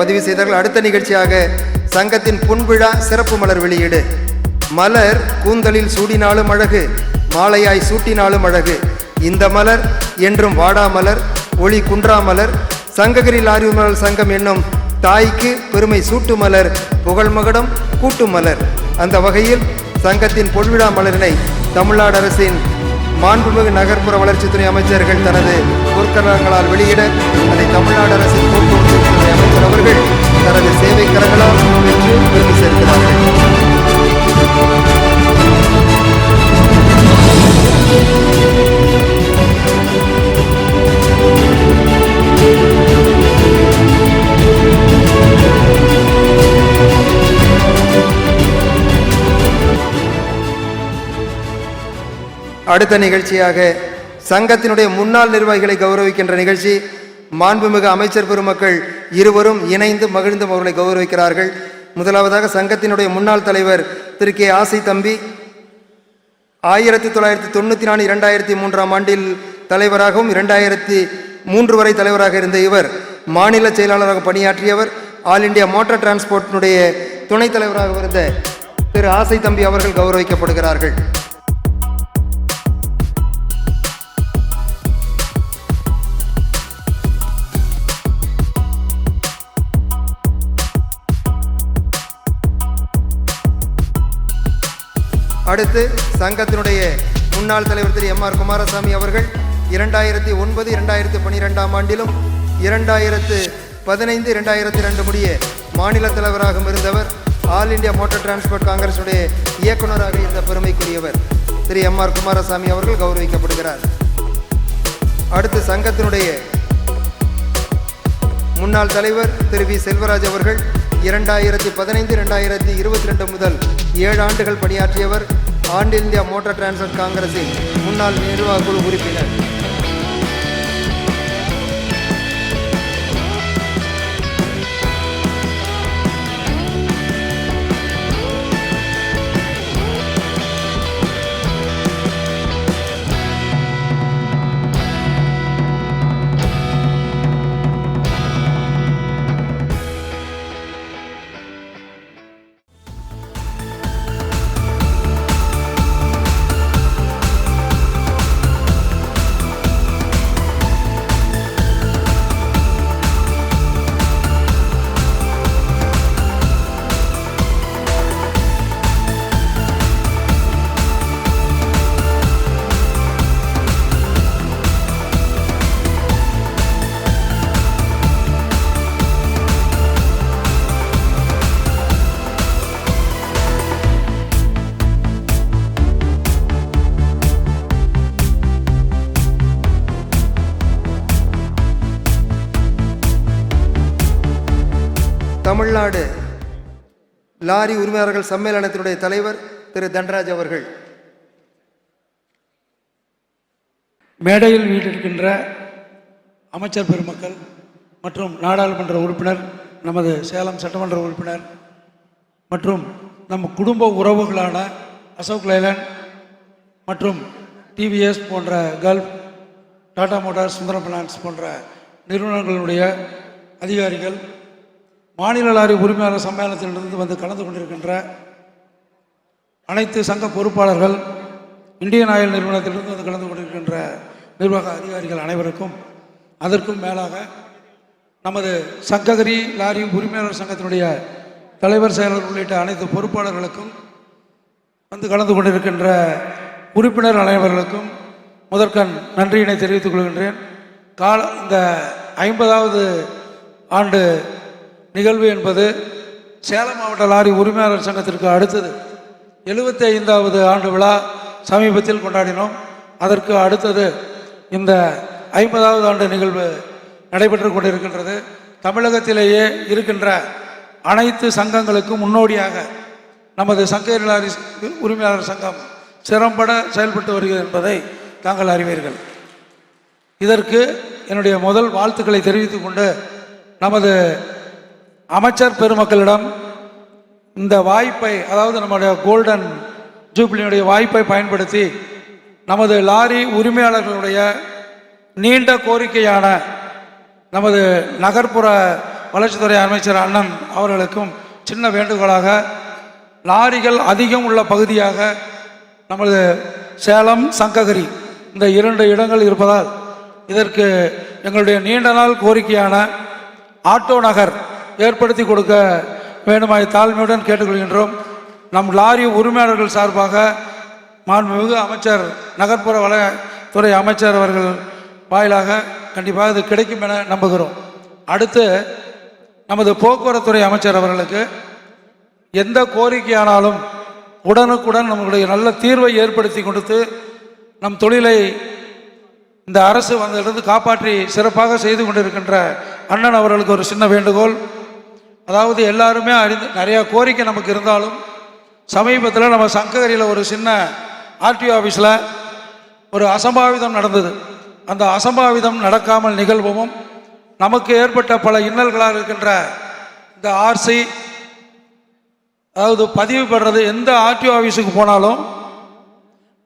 பதிவு செய்தார்கள். அடுத்த நிகழ்ச்சியாக சங்கத்தின் புன்விழா சிறப்பு மலர் வெளியீடு. மலர் கூந்தலில் சூடினாலும் அழகு மாலையாய் சூட்டினாலும் அழகு. இந்த மலர் என்றும் வாடா மலர் ஒளி குன்றா மலர் சங்ககிரி லாரி மலர் சங்கம் என்னும் தாய்க்கு பெருமை சூட்டு மலர் புகழ்மகடம் கூட்டு மலர். அந்த வகையில் சங்கத்தின் பொன்விழா மலரினை தமிழ்நாடு அரசின் மாண்புமிகு நகர்ப்புற வளர்ச்சித்துறை அமைச்சர்கள் தனது பொற்கரங்களால் வெளியிட அதை தமிழ்நாடு அரசின் அவர்கள் தனது சேவை கரங்களால் பெற்று பெருமை சேர்க்கிறார்கள். அடுத்த நிகழ்ச்சியாக சங்கத்தினுடைய முன்னாள் நிர்வாகிகளை கௌரவிக்கின்ற நிகழ்ச்சி மாண்புமிகு அமைச்சர் பெருமக்கள் இருவரும் இணைந்து மகிழ்ந்து அவர்களை கௌரவிக்கிறார்கள். முதலாவதாக சங்கத்தினுடைய முன்னாள் தலைவர் திரு கே ஆசை தம்பி. ஆயிரத்தி தொள்ளாயிரத்தி தொண்ணூற்றி நாலு இரண்டாயிரத்தி மூன்றாம் ஆண்டில் தலைவராகவும் இரண்டாயிரத்தி மூன்று வரை தலைவராக இருந்த இவர் மாநில செயலாளராக பணியாற்றியவர். ஆல் இந்தியா மோட்டார் டிரான்ஸ்போர்ட்டினுடைய துணைத் தலைவராக இருந்த திரு ஆசை தம்பி அவர்கள் கௌரவிக்கப்படுகிறார்கள். அடுத்து சங்கத்தினுடைய முன்னாள் தலைவர் திரு எம் ஆர் குமாரசாமி அவர்கள் இரண்டாயிரத்தி ஒன்பது இரண்டாயிரத்தி பன்னிரெண்டாம் ஆண்டிலும் இரண்டாயிரத்து பதினைந்து இரண்டாயிரத்தி ரெண்டு முடிய மாநில தலைவராகவும் இருந்தவர். ஆல் இந்தியா மோட்டார் டிரான்ஸ்போர்ட் காங்கிரஸுடைய இயக்குநராக இருந்த பெருமைக்குரியவர் திரு எம் ஆர் குமாரசாமி அவர்கள் கௌரவிக்கப்படுகிறார். அடுத்து சங்கத்தினுடைய முன்னாள் தலைவர் திரு வி செல்வராஜ் அவர்கள் இரண்டாயிரத்தி பதினைந்து ரெண்டாயிரத்தி இருபத்தி ரெண்டு முதல் ஏழு ஆண்டுகள் பணியாற்றியவர் ஆண்டு இந்தியா மோட்டார் டிரான்ஸ்போர்ட் காங்கிரஸின் முன்னாள் நிர்வாக குழு உறுப்பினர். தமிழ்நாடு லாரி உரிமையாளர்கள் சம்மேளனத்தினுடைய தலைவர் திரு தண்டராஜ் அவர்கள். மேடையில் வீட்டிருக்கின்ற அமைச்சர் பெருமக்கள் மற்றும் நாடாளுமன்ற உறுப்பினர் நமது சேலம் சட்டமன்ற உறுப்பினர் மற்றும் நம் குடும்ப உறவுகளான அசோக் லைலன் மற்றும் டிவிஎஸ் போன்ற Gulf Tata Motors Sundaram finance போன்ற நிறுவனங்களுடைய அதிகாரிகள் மாநில லாரி உரிமையாளர் சம்மேளனத்திலிருந்து வந்து கலந்து கொண்டிருக்கின்ற அனைத்து சங்க பொறுப்பாளர்கள் இந்தியன் ஆயில் நிறுவனத்திலிருந்து வந்து கலந்து கொண்டிருக்கின்ற நிர்வாக அதிகாரிகள் அனைவருக்கும் அதற்கும் மேலாக நமது சங்ககிரி லாரி உரிமையாளர் சங்கத்தினுடைய தலைவர் செயலர் உள்ளிட்ட அனைத்து பொறுப்பாளர்களுக்கும் வந்து கலந்து கொண்டிருக்கின்ற உறுப்பினர் அனைவர்களுக்கும் முதற்கண் நன்றியினை தெரிவித்துக் கொள்கின்றேன். கால இந்த ஐம்பதாவது ஆண்டு நிகழ்வு என்பது சேலம் மாவட்ட லாரி உரிமையாளர் சங்கத்திற்கு அடுத்தது. எழுபத்தி ஐந்தாவது ஆண்டு விழா சமீபத்தில் கொண்டாடினோம். அதற்கு அடுத்தது இந்த ஐம்பதாவது ஆண்டு நிகழ்வு நடைபெற்று கொண்டிருக்கின்றது. தமிழகத்திலேயே இருக்கின்ற அனைத்து சங்கங்களுக்கும் முன்னோடியாக நமது சங்ககிரி லாரி உரிமையாளர் சங்கம் சிறம்பட செயல்பட்டு வருகிறது என்பதை தாங்கள் அறிவீர்கள். இதற்கு என்னுடைய முதல் வாழ்த்துக்களை தெரிவித்துக் கொண்டு நமது அமைச்சர் பெருமக்களிடம் இந்த வாய்ப்பை அதாவது நம்முடைய கோல்டன் ஜூப்ளியினுடைய வாய்ப்பை பயன்படுத்தி நமது லாரி உரிமையாளர்களுடைய நீண்ட கோரிக்கையான நமது நகர்ப்புற வளர்ச்சித்துறை அமைச்சர் அண்ணன் அவர்களுக்கும் சின்ன வேண்டுகோளாக லாரிகள் அதிகம் உள்ள பகுதியாக நமது சேலம் சங்ககிரி இந்த இரண்டு இடங்கள் இருப்பதால் இதற்கு எங்களுடைய நீண்ட நாள் கோரிக்கையான ஆட்டோ நகர் ஏற்படுத்தி கொடுக்க வேண்டுமாய் தாழ்மையுடன் கேட்டுக்கொள்கின்றோம். நம் லாரி உரிமையாளர்கள் சார்பாக மாண்புமிகு அமைச்சர் நகர்ப்புற வளத்துறை அமைச்சர் அவர்கள் வாயிலாக கண்டிப்பாக இது கிடைக்கும் என நம்புகிறோம். அடுத்து நமது போக்குவரத்துறை அமைச்சர் அவர்களுக்கு எந்த கோரிக்கையானாலும் உடனுக்குடன் நம்மளுடைய நல்ல தீர்வை ஏற்படுத்தி கொடுத்து நம் தொழிலை இந்த அரசு வந்திலிருந்து காப்பாற்றி சிறப்பாக செய்து கொண்டிருக்கின்ற அண்ணன் அவர்களுக்கு ஒரு சின்ன வேண்டுகோள். அதாவது எல்லாருமே அறிந்து நிறைய கோரிக்கை நமக்கு இருந்தாலும் சமீபத்தில் நம்ம சங்ககிரியில் ஒரு சின்ன ஆர்டிஓ ஆஃபீஸில் ஒரு அசம்பாவிதம் நடந்தது. அந்த அசம்பாவிதம் நடக்காமல் நிகழ்வும் நமக்கு ஏற்பட்ட பல இன்னல்களாக இருக்கின்ற இந்த ஆர்சி அதாவது பதிவு பெறுறது எந்த ஆர்டிஓ ஆஃபீஸுக்கு போனாலும்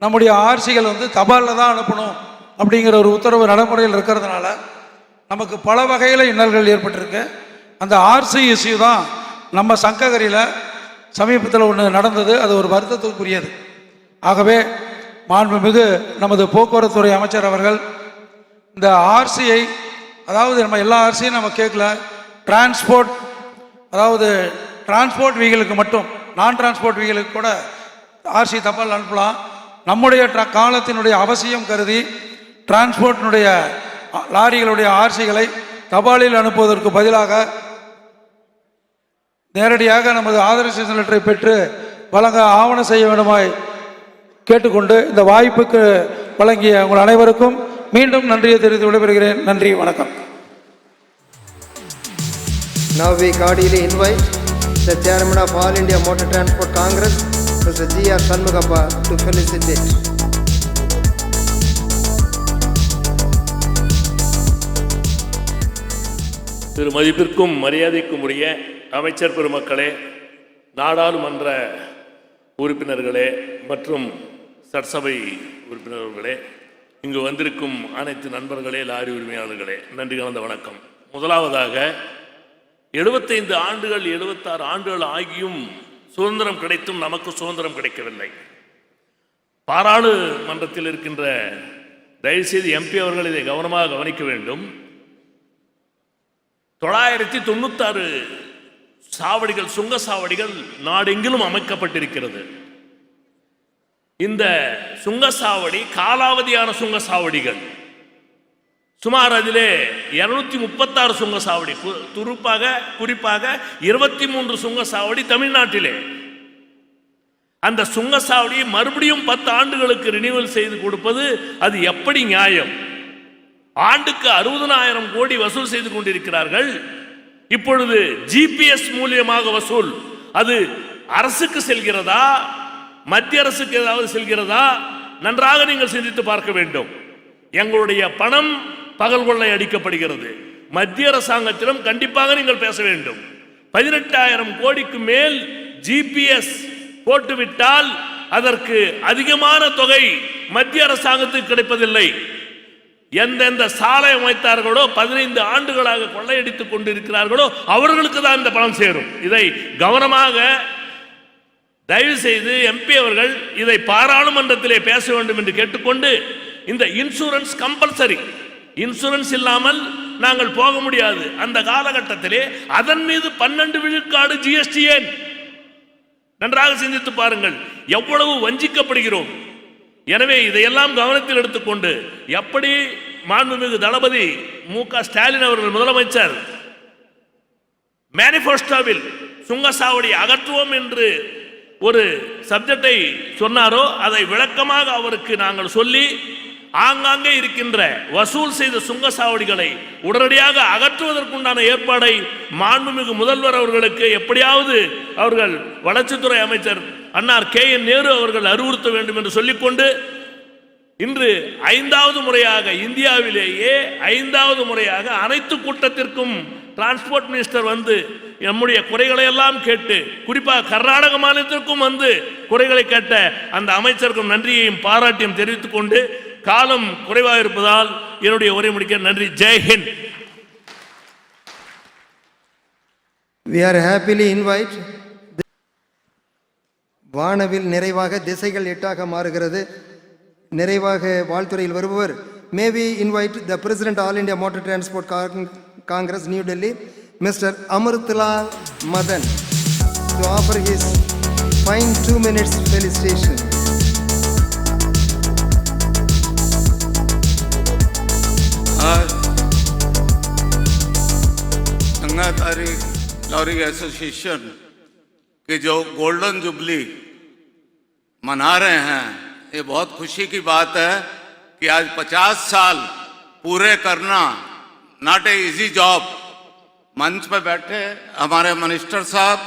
நம்முடைய ஆர்சிகள் வந்து தபாலில் தான் அனுப்பணும் அப்படிங்கிற ஒரு உத்தரவு நடைமுறையில் இருக்கிறதுனால நமக்கு பல வகையில் இன்னல்கள் ஏற்பட்டிருக்கு. அந்த ஆர்சி இஷ்யூ தான் நம்ம சங்ககரியில் சமீபத்தில் ஒன்று நடந்தது. அது ஒரு வருத்தத்துக்குரியது. ஆகவே மாண்புமிகு நமது போக்குவரத்துறை அமைச்சர் அவர்கள் இந்த ஆர்சியை அதாவது நம்ம எல்லா ஆர்சியும் நம்ம கேட்கல. டிரான்ஸ்போர்ட் அதாவது டிரான்ஸ்போர்ட் வீகளுக்கு மட்டும் நான் டிரான்ஸ்போர்ட் வீகளுக்கு கூட ஆர்சி தபால் அனுப்பலாம். நம்முடைய காலத்தினுடைய அவசியம் கருதி டிரான்ஸ்போர்ட்டினுடைய லாரிகளுடைய ஆர்சிகளை தபாலில் அனுப்புவதற்கு பதிலாக நேரடியாக நமது ஆதரவு லெட்டரை பெற்று வழங்க ஆவணம் செய்ய வேண்டுமாய் கேட்டுக்கொண்டு இந்த வாய்ப்புக்கு வழங்கிய உங்கள் அனைவருக்கும் மீண்டும் நன்றியை தெரிவித்து விடைபெறுகிறேன் நன்றி வணக்கம் Now we cordially invite the chairman of All India Motor Transport Congress, Mr. G. R. Shanmugappa, to felicitate. திரு மதிப்பிற்கும் மரியாதைக்கும் உரிய அமைச்சர் பெருமக்களே நாடாளுமன்ற உறுப்பினர்களே மற்றும் சட்டசபை உறுப்பினர்களே இங்கு வந்திருக்கும் அனைத்து நண்பர்களே லாரி உரிமையாளர்களே நன்றி கலந்த வணக்கம். முதலாவதாக எழுபத்தைந்து ஆண்டுகள் எழுபத்தாறு ஆண்டுகள் ஆகியும் சுதந்திரம் கிடைத்தும் நமக்கு சுதந்திரம் கிடைக்கவில்லை. பாராளுமன்றத்தில் இருக்கின்ற தயவுசெய்து எம்பி அவர்கள் இதை கவனமாக கவனிக்க வேண்டும். தொள்ளாயிரத்தி தொண்ணூத்தாறு சாவடிகள் சுங்க சாவடிகள் நாடெங்கிலும் அமைக்கப்பட்டிருக்கிறது. இந்த சுங்க சாவடி காலாவதியான சுங்க சாவடிகள் சுமார் அதிலே இருநூத்தி முப்பத்தாறு சுங்க சாவடி துருப்பாக குறிப்பாக இருபத்தி மூன்று சுங்க சாவடி தமிழ்நாட்டிலே. அந்த சுங்க சாவடியை மறுபடியும் பத்து ஆண்டுகளுக்கு ரினியூவல் செய்து கொடுப்பது அது எப்படி நியாயம்? ஆண்டுக்கு அறுபதனாயிரம் கோடி வசூல் செய்து கொண்டிருக்கிறார்கள். இப்பொழுது ஜிபிஎஸ் மூலியமாக வசூல் அது அரசுக்கு செல்கிறதா? மத்திய அரசுக்கு ஏதாவது செல்கிறதா? நன்றாக நீங்கள் சிந்தித்து பார்க்க வேண்டும். எங்களுடைய பணம் பகல் கொள்ளை அடிக்கப்படுகிறது. மத்திய அரசாங்கத்திடம் கண்டிப்பாக நீங்கள் பேச வேண்டும். பதினெட்டாயிரம் கோடிக்கு மேல் ஜிபிஎஸ் போட்டுவிட்டால் அதற்கு அதிகமான தொகை மத்திய அரசாங்கத்துக்கு கிடைப்பதில்லை. எந்தெந்த சாலை அமைத்தார்களோ பதினைந்து ஆண்டுகளாக கொள்ளையடித்துக் கொண்டிருக்கிறார்களோ அவர்களுக்கு தான் இந்த பணம் சேரும். இதை கவனமாக தயவு செய்து எம்பி அவர்கள் இதை பாராளுமன்றத்திலே பேச வேண்டும் என்று கேட்டுக்கொண்டு இந்த இன்சூரன்ஸ் கம்பல்சரி இன்சூரன்ஸ் இல்லாமல் நாங்கள் போக முடியாது. அந்த காலகட்டத்திலே அதன் மீது பன்னெண்டு விழுக்காடு ஜிஎஸ்டி ஏன்? நன்றாக சிந்தித்து பாருங்கள். எவ்வளவு வஞ்சிக்கப்படுகிறோம். எனவே இதையெல்லாம் கவனத்தில் எடுத்துக்கொண்டு எப்படி மாண்புமிகு தளபதி மு க ஸ்டாலின் அவர்கள் முதலமைச்சர் மேனிஃபெஸ்டோவில் சுங்கசாவடி அகற்றுவோம் என்று ஒரு சப்ஜெக்டை சொன்னாரோ அதை விளக்கமாக அவருக்கு நாங்கள் சொல்லி ஆங்காங்கே இருக்கின்ற வசூல் செய்த சுங்கசாவடிகளை உடனடியாக அகற்றுவதற்குண்டான ஏற்பாடை மாண்புமிகு முதல்வர் அவர்களுக்கு எப்படியாவது அவர்கள் வளர்ச்சித்துறை அமைச்சர் அன்னார் கே என் நேரு அவர்கள் அறிவுறுத்த வேண்டும் என்று சொல்லிக்கொண்டு இன்று ஐந்தாவது முறையாக இந்தியாவிலேயே ஐந்தாவது முறையாக அனைத்து கூட்டத்திற்கும் டிரான்ஸ்போர்ட் மினிஸ்டர் வந்து நம்முடைய குறைகளை எல்லாம் கேட்டு குறிப்பாக கர்நாடக மாநிலத்திற்கும் வந்து குறைகளை கேட்ட அந்த அமைச்சருக்கும் நன்றியையும் பாராட்டியும் தெரிவித்துக் கொண்டு காலம் குறைவாக இருப்பதால் என்னுடைய உரை முடிக்க நன்றி. ஜெய்ஹிந்த் We are happily invite வானவில் நிறைவாக திசைகள் எட்டாக மாறுகிறது நிறைவாக வாழ்த்துறையில் வருபவர் may we invite the president All India Motor Transport Congress New Delhi Mister Amritlal Madan to offer his fine two minutes felicitation आज गंगा तारीख लॉरी एसोसिएशन के जो गोल्डन जुबली मना रहे हैं, ये बहुत खुशी की बात है कि आज 50 साल पूरे करना नॉट ए इजी जॉब मंच पर बैठे हमारे मिनिस्टर साहब,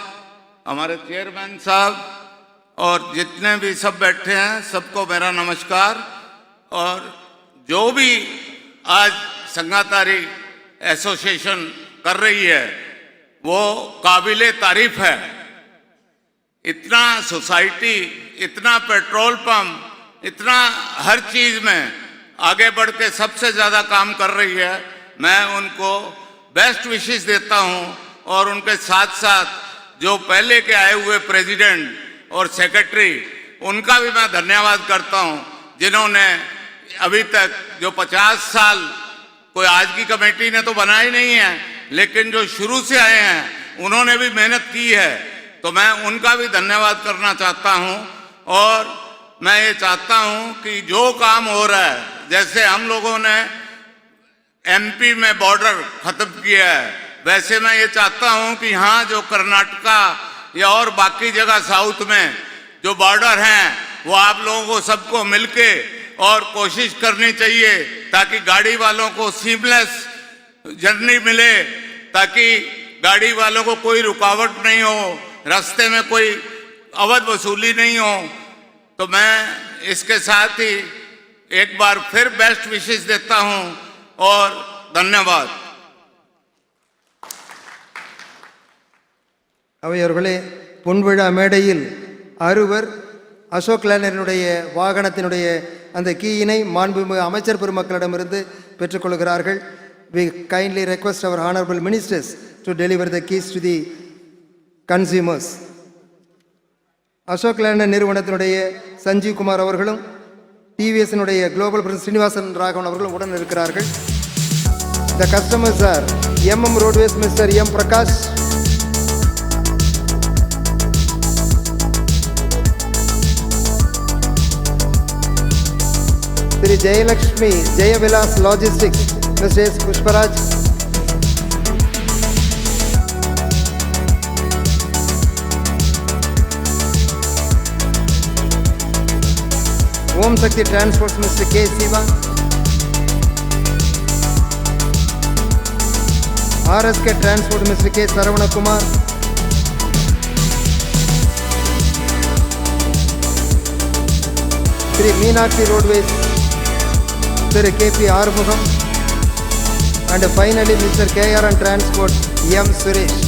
हमारे चेयरमैन साहब, और जितने भी सब बैठे हैं, सबको मेरा नमस्कार। और जो भी आज संगातारी एसोसिएशन कर रही है, वो काबिल तारीफ़ है। इतना सोसाइटी, इतना पेट्रोल पंप, इतना हर चीज़ में आगे बढ़ के सबसे ज़्यादा काम कर रही है। मैं उनको बेस्ट विशेष देता हूँ और उनके साथ साथ जो पहले के आए हुए प्रेसिडेंट और सेक्रेटरी उनका भी मैं धन्यवाद करता हूँ, जिन्होंने अभी तक जो 50 साल कोई आज की कमेटी ने तो बनाई नहीं है, लेकिन जो शुरू से आए हैं, उन्होंने भी मेहनत की है। तो मैं उनका भी धन्यवाद करना चाहता हूँ और मैं ये चाहता हूँ कि जो काम हो रहा है, जैसे हम लोगों ने एमपी में बॉर्डर खत्म किया है, वैसे मैं ये चाहता हूँ कि यहाँ जो कर्नाटका या और बाकी जगह साउथ में जो बॉर्डर हैं, वो आप लोगों को सबको मिलके और कोशिश करनी चाहिए ताकि गाड़ी वालों को सीमलेस जर्नी मिले, ताकि गाड़ी वालों को कोई रुकावट नहीं हो रास्ते में कोई अवध वसूली नहीं हो तो मैं इसके साथ ही एक बार फिर बेस्ट विशेष देता हूं और धन्यवाद அவையவர்களே பொன்விழா மேடையில் அறுவர் அசோக் லேனரினுடைய வாகனத்தினுடைய அந்த கீயினை மாண்புமிகு அமைச்சர் பெருமக்களிடமிருந்து பெற்றுக்கொள்கிறார்கள் we kindly request our honourable ministers to deliver the keys to the consumers. Ashok Leyland நிறுவனத்தினுடைய சஞ்சீவ் குமார் அவர்களும் டிவிஎஸ்னுடைய குளோபல் பிரசிடன்ட் ஸ்ரீனிவாசன் ராகவன் அவர்களும் உடன் இருக்கிறார்கள். The customers R M M roadways mister M Prakash Thiru Jayalakshmi Jayavilas logistics mister S Pushparaj Om Shakti transport mister K Shiva. R S K transport mister K Saravana Kumar. Shri Meenakshi roadways Thiru K P Arumugam and finally mister KRN transport M Suresh